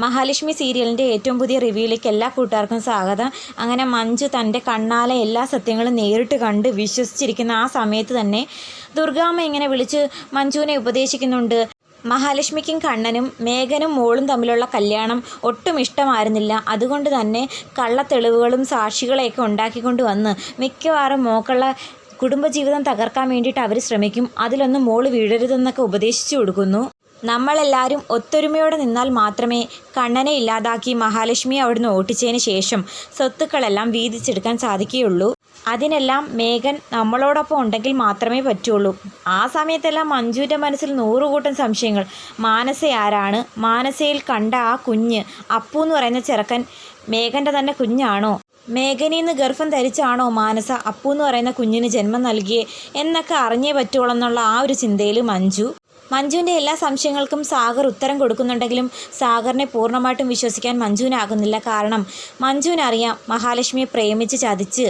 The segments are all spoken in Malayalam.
മഹാലക്ഷ്മി സീരിയലിന്റെ ഏറ്റവും പുതിയ റിവ്യൂയിലേക്ക് എല്ലാ കൂട്ടുകാർക്കും സ്വാഗതം. അങ്ങനെ മഞ്ജു തന്റെ കണ്ണാലെ എല്ലാ സത്യങ്ങളും നേരിട്ട് കണ്ട് വിശ്വസിച്ചിരിക്കുന്ന ആ സമയത്ത് തന്നെ ദുർഗാമ്മ ഇങ്ങനെ വിളിച്ച് മഞ്ജുവിനെ ഉപദേശിക്കുന്നുണ്ട്. മഹാലക്ഷ്മിക്കും കണ്ണനും മേഘനും മോളും തമ്മിലുള്ള കല്യാണം ഒട്ടും ഇഷ്ടമായിരുന്നില്ല. അതുകൊണ്ട് തന്നെ കള്ളത്തെളിവുകളും സാക്ഷികളെയൊക്കെ ഉണ്ടാക്കിക്കൊണ്ട് വന്ന് മിക്കവാറും മോക്കുള്ള കുടുംബജീവിതം തകർക്കാൻ വേണ്ടിയിട്ട് അവർ ശ്രമിക്കും. അതിലൊന്നും മോൾ വീഴരുതെന്നൊക്കെ ഉപദേശിച്ചു കൊടുക്കുന്നു. നമ്മളെല്ലാവരും ഒത്തൊരുമയോടെ നിന്നാൽ മാത്രമേ കണ്ണനെ ഇല്ലാതാക്കി മഹാലക്ഷ്മി അവിടുന്ന് ഓട്ടിച്ചതിന് ശേഷം സ്വത്തുക്കളെല്ലാം വീതിച്ചെടുക്കാൻ സാധിക്കുകയുള്ളൂ. അതിനെല്ലാം മേഘൻ നമ്മളോടൊപ്പം ഉണ്ടെങ്കിൽ മാത്രമേ പറ്റുള്ളൂ. ആ സമയത്തെല്ലാം മഞ്ജുവിന്റെ മനസ്സിൽ നൂറുകൂട്ടം സംശയങ്ങൾ. മാനസ ആരാണ്? മാനസയിൽ കണ്ട ആ കുഞ്ഞ് അപ്പു എന്ന് പറയുന്ന ചെറുക്കൻ മേഘന്റെ തന്നെ കുഞ്ഞാണോ? മേഘനിന്ന് ഗർഭം ധരിച്ചാണോ മാനസ അപ്പു എന്ന് പറയുന്ന കുഞ്ഞിന് ജന്മം നൽകിയേ എന്നൊക്കെ അറിഞ്ഞേ പറ്റുള്ളൂ എന്നുള്ള ആ ഒരു ചിന്തയിൽ മഞ്ജു മഞ്ജുവിന്റെ എല്ലാ സംശയങ്ങൾക്കും സാഗർ ഉത്തരം കൊടുക്കുന്നുണ്ടെങ്കിലും സാഗറിനെ പൂർണമായിട്ടും വിശ്വസിക്കാൻ മഞ്ജുവിനാകുന്നില്ല കാരണം മഞ്ജുവിനറിയാം മഹാലക്ഷ്മിയെ പ്രേമിച്ച് ചതിച്ച്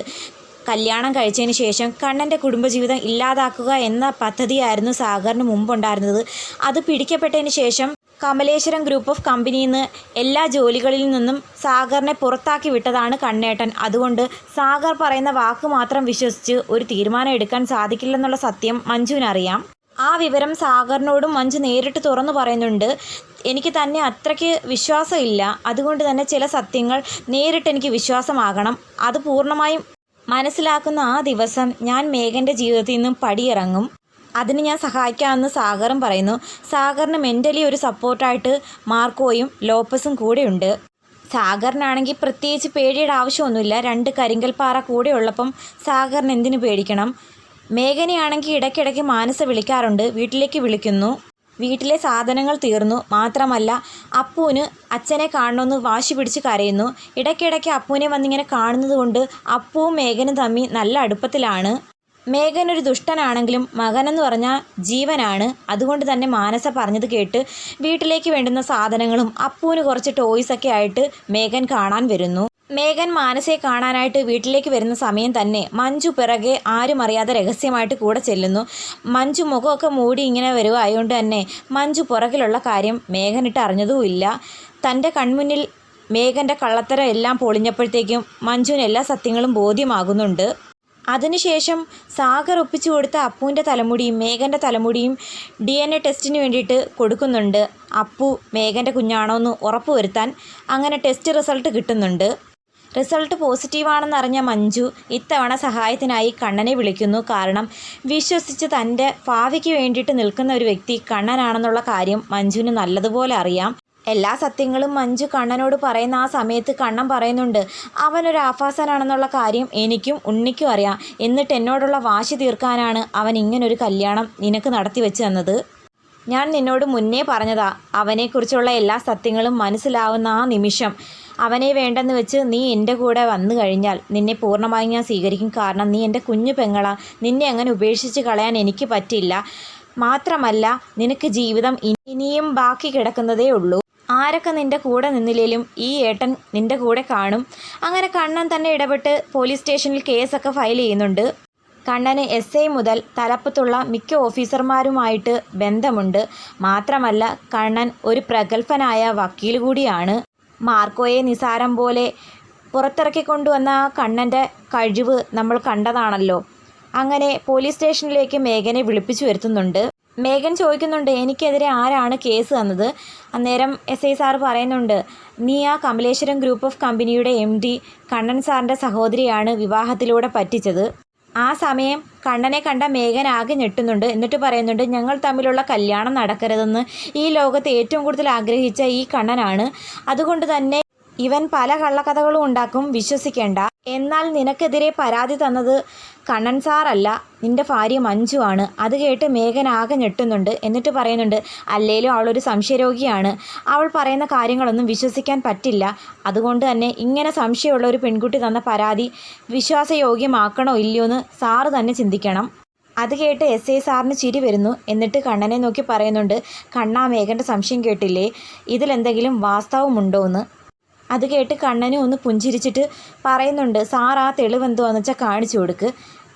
കല്യാണം കഴിച്ചതിന് ശേഷം കണ്ണന്റെ കുടുംബജീവിതം ഇല്ലാതാക്കുക എന്ന പദ്ധതിയായിരുന്നു സാഗറിന് മുമ്പുണ്ടായിരുന്നത്. അത് പിടിക്കപ്പെട്ടതിന് ശേഷം കമലേശ്വരം ഗ്രൂപ്പ് ഓഫ് കമ്പനിയിൽ നിന്ന് എല്ലാ ജോലികളിൽ നിന്നും സാഗറിനെ പുറത്താക്കി വിട്ടതാണ് കണ്ണേട്ടൻ. അതുകൊണ്ട് സാഗർ പറയുന്ന വാക്ക് മാത്രം വിശ്വസിച്ച് ഒരു തീരുമാനം എടുക്കാൻ സാധിക്കില്ലെന്നുള്ള സത്യം മഞ്ജുവിനറിയാം. ആ വിവരം സാഗറിനോടും മഞ്ജു നേരിട്ട് തുറന്നു പറയുന്നുണ്ട്. എനിക്ക് തന്നെ അത്രയ്ക്ക് വിശ്വാസമില്ല. അതുകൊണ്ട് തന്നെ ചില സത്യങ്ങൾ നേരിട്ട് എനിക്ക് വിശ്വാസമാകണം. അത് പൂർണമായും മനസ്സിലാക്കുന്ന ആ ദിവസം ഞാൻ മേഘന്റെ ജീവിതത്തിൽ നിന്നും പടിയിറങ്ങും. അതിന് ഞാൻ സഹായിക്കാമെന്ന് സാഗറും പറയുന്നു. സാഗറിന് മെന്റലി ഒരു സപ്പോർട്ടായിട്ട് മാർക്കോയും ലോപ്പസും കൂടെയുണ്ട്. സാഗറിനാണെങ്കിൽ പ്രത്യേകിച്ച് പേടിയുടെ ആവശ്യമൊന്നുമില്ല. രണ്ട് കരിങ്കൽപ്പാറ കൂടെ ഉള്ളപ്പം സാഗറിന് എന്തിനു പേടിക്കണം? മേഘനയാണെങ്കിൽ ഇടയ്ക്കിടയ്ക്ക് മാനസ വിളിക്കാറുണ്ട്. വീട്ടിലേക്ക് വിളിക്കുന്നു. വീട്ടിലെ സാധനങ്ങൾ തീർന്നു. മാത്രമല്ല അപ്പൂന് അച്ഛനെ കാണണമെന്ന് വാശി പിടിച്ച് കരയുന്നു. ഇടയ്ക്കിടയ്ക്ക് അപ്പൂനെ വന്നിങ്ങനെ കാണുന്നത് കൊണ്ട് അപ്പുവും മേഘനും തമ്മി നല്ല അടുപ്പത്തിലാണ്. മേഘൻ ഒരു ദുഷ്ടനാണെങ്കിലും മകനെന്ന് പറഞ്ഞാൽ ജീവനാണ്. അതുകൊണ്ട് തന്നെ മാനസ പറഞ്ഞത് കേട്ട് വീട്ടിലേക്ക് വേണ്ടുന്ന സാധനങ്ങളും അപ്പൂന് കുറച്ച് ടോയ്സൊക്കെ ആയിട്ട് മേഘൻ കാണാൻ വരുന്നു. മേഘൻ മാനസയെ കാണാനായിട്ട് വീട്ടിലേക്ക് വരുന്ന സമയം തന്നെ മഞ്ജു പിറകെ ആരും അറിയാതെ രഹസ്യമായിട്ട് കൂടെ ചെല്ലുന്നു. മഞ്ജു മുഖമൊക്കെ മൂടി ഇങ്ങനെ വരുക ആയതുകൊണ്ട് തന്നെ മഞ്ജു പുറകിലുള്ള കാര്യം മേഘനിട്ട് അറിഞ്ഞതുമില്ല. തന്റെ കൺമുന്നിൽ മേഘന്റെ കള്ളത്തരം എല്ലാം പൊളിഞ്ഞപ്പോഴത്തേക്കും മഞ്ജുവിന് എല്ലാ സത്യങ്ങളും ബോധ്യമാകുന്നുണ്ട്. അതിനുശേഷം സാഗർ ഒപ്പിച്ചു കൊടുത്ത അപ്പുവിന്റെ തലമുടിയും മേഘന്റെ തലമുടിയും ഡി എൻ എ ടെസ്റ്റിന് വേണ്ടിയിട്ട് കൊടുക്കുന്നുണ്ട്. അപ്പു മേഘന്റെ കുഞ്ഞാണോ എന്ന് ഉറപ്പുവരുത്താൻ അങ്ങനെ ടെസ്റ്റ് റിസൾട്ട് കിട്ടുന്നുണ്ട്. റിസൾട്ട് പോസിറ്റീവാണെന്ന് അറിഞ്ഞ മഞ്ജു ഇത്തവണ സഹായത്തിനായി കണ്ണനെ വിളിക്കുന്നു. കാരണം വിശ്വസിച്ച് തന്റെ ഭാവിക്ക് വേണ്ടിയിട്ട് നിൽക്കുന്ന ഒരു വ്യക്തി കണ്ണനാണെന്നുള്ള കാര്യം മഞ്ജുവിന് നല്ലതുപോലെ അറിയാം. എല്ലാ സത്യങ്ങളും മഞ്ജു കണ്ണനോട് പറയുന്ന ആ സമയത്ത് കണ്ണൻ പറയുന്നുണ്ട് അവനൊരു ആഫാസനാണെന്നുള്ള കാര്യം എനിക്കും ഉണ്ണിക്കും അറിയാം. എന്നിട്ട് എന്നോടുള്ള വാശി തീർക്കാനാണ് അവൻ ഇങ്ങനൊരു കല്യാണം നിനക്ക് നടത്തി വെച്ച് തന്നത്. ഞാൻ നിന്നോട് മുന്നേ പറഞ്ഞതാ അവനെക്കുറിച്ചുള്ള എല്ലാ സത്യങ്ങളും മനസ്സിലാവുന്ന ആ നിമിഷം. അവനെ വേണ്ടെന്ന് വെച്ച് നീ എന്റെ കൂടെ വന്നു കഴിഞ്ഞാൽ നിന്നെ പൂർണമായും ഞാൻ സ്വീകരിക്കും. കാരണം നീ എന്റെ കുഞ്ഞു പെങ്ങളാ. നിന്നെ അങ്ങനെ ഉപേക്ഷിച്ച് കളയാൻ എനിക്ക് പറ്റില്ല. മാത്രമല്ല നിനക്ക് ജീവിതം ഇനിയും ബാക്കി കിടക്കുന്നതേ ഉള്ളൂ. ആരൊക്കെ നിന്റെ കൂടെ നിന്നില്ലെങ്കിലും ഈ ഏട്ടൻ നിന്റെ കൂടെ കാണും. അങ്ങനെ കണ്ണൻ തന്നെ ഇടപെട്ട് പോലീസ് സ്റ്റേഷനിൽ കേസൊക്കെ ഫയൽ ചെയ്യുന്നുണ്ട്. കണ്ണന് എസ് ഐ മുതൽ തലപ്പത്തുള്ള മിക്ക ഓഫീസർമാരുമായിട്ട് ബന്ധമുണ്ട്. മാത്രമല്ല കണ്ണൻ ഒരു പ്രഗത്ഭനായ വക്കീൽ കൂടിയാണ്. മാർക്കോയെ നിസാരം പോലെ പുറത്തിറക്കിക്കൊണ്ടുവന്ന ആ കണ്ണന്റെ കഴിവ് നമ്മൾ കണ്ടതാണല്ലോ. അങ്ങനെ പോലീസ് സ്റ്റേഷനിലേക്ക് മേഘനെ വിളിപ്പിച്ചു വരുത്തുന്നുണ്ട്. മേഘൻ ചോദിക്കുന്നുണ്ട് എനിക്കെതിരെ ആരാണ് കേസ് തന്നത്? അന്നേരം എസ് ഐ സാർ പറയുന്നുണ്ട് നീ ആ കമലേശ്വരം ഗ്രൂപ്പ് ഓഫ് കമ്പനിയുടെ എം ഡി കണ്ണൻ സാറിന്റെ സഹോദരിയാണ് വിവാഹത്തിലൂടെ പറ്റിച്ചത്. ആ സമയം കണ്ണനെ കണ്ട മേഘൻ ആകെ ഞെട്ടുന്നുണ്ട്. എന്നിട്ട് പറയുന്നുണ്ട് ഞങ്ങൾ തമ്മിലുള്ള കല്യാണം നടക്കരുതെന്ന് ഈ ലോകത്ത് ഏറ്റവും കൂടുതൽ ആഗ്രഹിച്ച ഈ കണ്ണനാണ്. അതുകൊണ്ട് തന്നെ ഇവൻ പല കള്ളക്കഥകളും ഉണ്ടാക്കും വിശ്വസിക്കേണ്ട. എന്നാൽ നിനക്കെതിരെ പരാതി തന്നത് കണ്ണൻ സാറല്ല നിന്റെ ഭാര്യ മഞ്ജു ആണ്. അത് കേട്ട് മേഘൻ ആകെ ഞെട്ടുന്നുണ്ട്. എന്നിട്ട് പറയുന്നുണ്ട് അല്ലേലും അവളൊരു സംശയരോഗിയാണ്. അവൾ പറയുന്ന കാര്യങ്ങളൊന്നും വിശ്വസിക്കാൻ പറ്റില്ല. അതുകൊണ്ട് തന്നെ ഇങ്ങനെ സംശയമുള്ള ഒരു പെൺകുട്ടി തന്ന പരാതി വിശ്വാസയോഗ്യമാക്കണോ ഇല്ലയോ എന്ന് സാറ് തന്നെ ചിന്തിക്കണം. അത് കേട്ട് എസ് ഐ സാറിന് ചിരി വരുന്നു. എന്നിട്ട് കണ്ണനെ നോക്കി പറയുന്നുണ്ട് കണ്ണാ മേഘന്റെ സംശയം കേട്ടില്ലേ? ഇതിലെന്തെങ്കിലും വാസ്തവമുണ്ടോ എന്ന്? അത് കേട്ട് കണ്ണനും ഒന്ന് പുഞ്ചിരിച്ചിട്ട് പറയുന്നുണ്ട് സാർ ആ തെളിവ് എന്തുവാന്ന് വെച്ചാൽ കാണിച്ചു കൊടുക്ക്.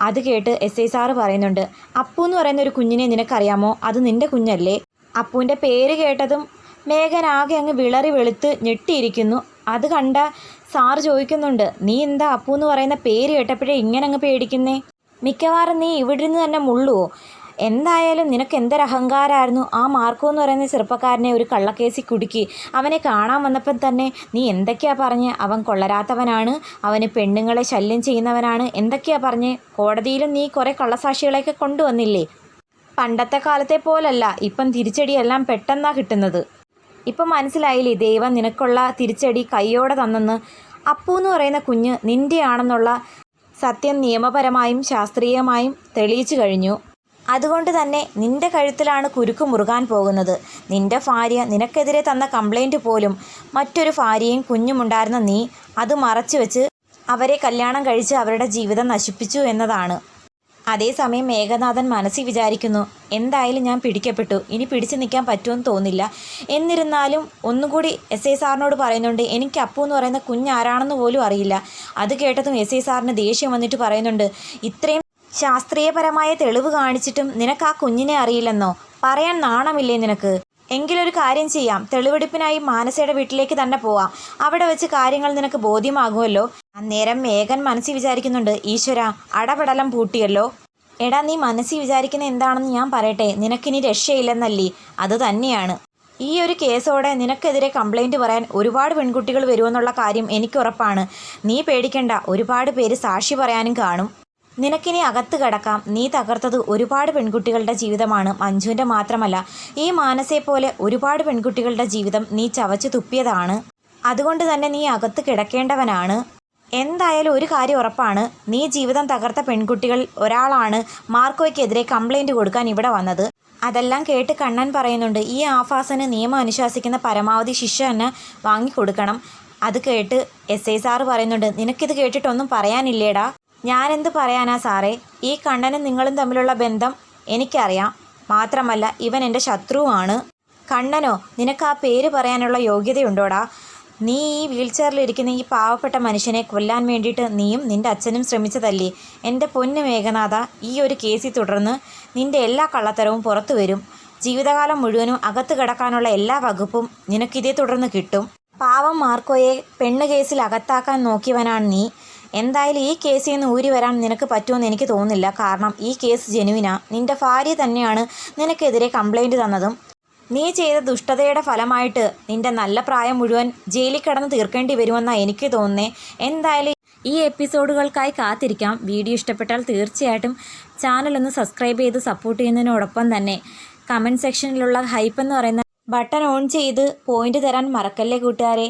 അത് കേട്ട് എസ് ഐ സാറ് പറയുന്നുണ്ട് അപ്പു എന്ന് പറയുന്ന ഒരു കുഞ്ഞിനെ നിനക്കറിയാമോ? അത് നിന്റെ കുഞ്ഞല്ലേ? അപ്പുവിന്റെ പേര് കേട്ടതും മേഘൻ ആകെ അങ്ങ് വിളറി വെളുത്ത് ഞെട്ടിയിരിക്കുന്നു. അത് കണ്ട സാറ് ചോദിക്കുന്നുണ്ട് നീ എന്താ അപ്പു എന്ന് പറയുന്ന പേര് കേട്ടപ്പോഴേ ഇങ്ങനെ അങ്ങ് പേടിക്കുന്നേ? മിക്കവാറും നീ ഇവിടെ നിന്ന് തന്നെ മുള്ളുവോ? എന്തായാലും നിനക്ക് എന്തൊരു അഹങ്കാരമായിരുന്നു ആ മാർക്കോ എന്ന് പറയുന്ന ചെറുപ്പക്കാരനെ ഒരു കള്ളക്കേസി കുടുക്കി. അവനെ കാണാൻ വന്നപ്പം തന്നെ നീ എന്തൊക്കെയാ പറഞ്ഞ്? അവൻ കൊള്ളരാത്തവനാണ്. അവന് പെണ്ണുങ്ങളെ ശല്യം ചെയ്യുന്നവനാണ്. എന്തൊക്കെയാ പറഞ്ഞ്? കോടതിയിലും നീ കുറേ കള്ളസാക്ഷികളെയൊക്കെ കൊണ്ടുവന്നില്ലേ? പണ്ടത്തെ കാലത്തെ പോലല്ല. ഇപ്പം തിരിച്ചടിയെല്ലാം പെട്ടെന്നാ കിട്ടുന്നത്. ഇപ്പം മനസ്സിലായില്ലേ? ദൈവം നിനക്കുള്ള തിരിച്ചടി കൈയോടെ തന്നെന്ന്. അപ്പു എന്ന് പറയുന്ന കുഞ്ഞ് നിന്റെയാണെന്നുള്ള സത്യം നിയമപരമായും ശാസ്ത്രീയമായും തെളിയിച്ചു കഴിഞ്ഞു. അതുകൊണ്ട് തന്നെ നിന്റെ കഴുത്തിലാണ് കുരുക്ക് മുറുകാൻ പോകുന്നത്. നിന്റെ ഭാര്യ നിനക്കെതിരെ തന്ന കംപ്ലൈന്റ് പോലും മറ്റൊരു ഭാര്യയും കുഞ്ഞുമുണ്ടായിരുന്ന നീ അത് മറച്ചു വെച്ച് അവരെ കല്യാണം കഴിച്ച് അവരുടെ ജീവിതം നശിപ്പിച്ചു എന്നതാണ്. അതേസമയം മേഘനാഥൻ മനസ്സിൽ വിചാരിക്കുന്നു എന്തായാലും ഞാൻ പിടിക്കപ്പെട്ടു. ഇനി പിടിച്ചു നിൽക്കാൻ പറ്റുമെന്ന് തോന്നില്ല. എന്നിരുന്നാലും ഒന്നുകൂടി എസ് ഐ സാറിനോട് പറയുന്നുണ്ട് എനിക്ക് അപ്പു എന്ന് പറയുന്ന കുഞ്ഞാരാണെന്ന് പോലും അറിയില്ല. അത് കേട്ടതും എസ് ഐ സാറിന് ദേഷ്യം വന്നിട്ട് പറയുന്നുണ്ട് ഇത്രയും ശാസ്ത്രീയപരമായ തെളിവ് കാണിച്ചിട്ടും നിനക്ക് ആ കുഞ്ഞിനെ അറിയില്ലെന്നോ? പറയാൻ നാണമില്ലേ നിനക്ക്? എങ്കിലൊരു കാര്യം ചെയ്യാം. തെളിവെടുപ്പിനായി മാനസയുടെ വീട്ടിലേക്ക് തന്നെ പോവാം. അവിടെ വെച്ച് കാര്യങ്ങൾ നിനക്ക് ബോധ്യമാകുമല്ലോ? അന്നേരം മേഘൻ മനസ്സിൽ വിചാരിക്കുന്നുണ്ട് ഈശ്വര അടപടലം പൂട്ടിയല്ലോ. എടാ നീ മനസ്സിൽ വിചാരിക്കുന്ന എന്താണെന്ന് ഞാൻ പറയട്ടെ. നിനക്കിനി രക്ഷയില്ലെന്നല്ലേ? അത് തന്നെയാണ്. ഈ ഒരു കേസോടെ നിനക്കെതിരെ കംപ്ലൈന്റ് പറയാൻ ഒരുപാട് പെൺകുട്ടികൾ വരുമെന്നുള്ള കാര്യം എനിക്ക് ഉറപ്പാണ്. നീ പേടിക്കണ്ട. ഒരുപാട് പേര് സാക്ഷി പറയാനും കാണും. നിനക്കിനി അകത്ത് കിടക്കാം. നീ തകർത്തത് ഒരുപാട് പെൺകുട്ടികളുടെ ജീവിതമാണ്. മഞ്ജുവിന്റെ മാത്രമല്ല ഈ മാനസയെ പോലെ ഒരുപാട് പെൺകുട്ടികളുടെ ജീവിതം നീ ചവച്ചു തുപ്പിയതാണ്. അതുകൊണ്ട് തന്നെ നീ അകത്ത് കിടക്കേണ്ടവനാണ്. എന്തായാലും ഒരു കാര്യം ഉറപ്പാണ്. നീ ജീവിതം തകർത്ത പെൺകുട്ടികൾ ഒരാളാണ് മാർക്കോയ്ക്കെതിരെ കംപ്ലൈന്റ് കൊടുക്കാൻ ഇവിടെ വന്നത്. അതെല്ലാം കേട്ട് കണ്ണൻ പറയുന്നുണ്ട് ഈ ആഫാസന് നിയമം അനുശാസിക്കുന്ന പരമാവധി ശിക്ഷ തന്നെ വാങ്ങിക്കൊടുക്കണം. അത് കേട്ട് എസ് ഐ സാറ് പറയുന്നുണ്ട് നിനക്കിത് കേട്ടിട്ടൊന്നും പറയാനില്ലേടാ. ഞാനെന്ത് പറയാനാ സാറേ? ഈ കണ്ണനും നിങ്ങളും തമ്മിലുള്ള ബന്ധം എനിക്കറിയാം. മാത്രമല്ല ഇവൻ എന്റെ ശത്രുവാണ്. കണ്ണനോ നിനക്ക് ആ പേര് പറയാനുള്ള യോഗ്യതയുണ്ടോടാ? നീ ഈ വീൽചെയറിലിരിക്കുന്ന ഈ പാവപ്പെട്ട മനുഷ്യനെ കൊല്ലാൻ വേണ്ടിയിട്ട് നീയും നിന്റെ അച്ഛനും ശ്രമിച്ചതല്ലേ? എന്റെ പൊന്നു മേഘനാഥ ഈ ഒരു കേസിൽ തുടർന്ന് നിന്റെ എല്ലാ കള്ളത്തരവും പുറത്തു വരും. ജീവിതകാലം മുഴുവനും അകത്ത് കിടക്കാനുള്ള എല്ലാ വകുപ്പും നിനക്കിതേ തുടർന്ന് കിട്ടും. പാവം മാർക്കോയെ പെണ്ണ് കേസിൽ അകത്താക്കാൻ നോക്കിയവനാണ് നീ. എന്തായാലും ഈ കേസിൽ നിന്ന് ഊരി വരാൻ നിനക്ക് പറ്റുമെന്ന് എനിക്ക് തോന്നുന്നില്ല. കാരണം ഈ കേസ് ജെനുവിനാ. നിന്റെ ഭാര്യ തന്നെയാണ് നിനക്കെതിരെ കംപ്ലൈന്റ് തന്നതും. നീ ചെയ്ത ദുഷ്ടതയുടെ ഫലമായിട്ട് നിന്റെ നല്ല പ്രായം മുഴുവൻ ജയിലിൽ കിടന്ന് തീർക്കേണ്ടി വരുമെന്നാണ് എനിക്ക് തോന്നുന്നേ. എന്തായാലും ഈ എപ്പിസോഡുകൾക്കായി കാത്തിരിക്കാം. വീഡിയോ ഇഷ്ടപ്പെട്ടാൽ തീർച്ചയായിട്ടും ചാനലൊന്ന് സബ്സ്ക്രൈബ് ചെയ്ത് സപ്പോർട്ട് ചെയ്യുന്നതിനോടൊപ്പം തന്നെ കമന്റ് സെക്ഷനിലുള്ള ഹൈപ്പ് എന്ന് പറയുന്ന ബട്ടൺ ഓൺ ചെയ്ത് പോയിന്റ് തരാൻ മറക്കല്ലേ കൂട്ടുകാരെ.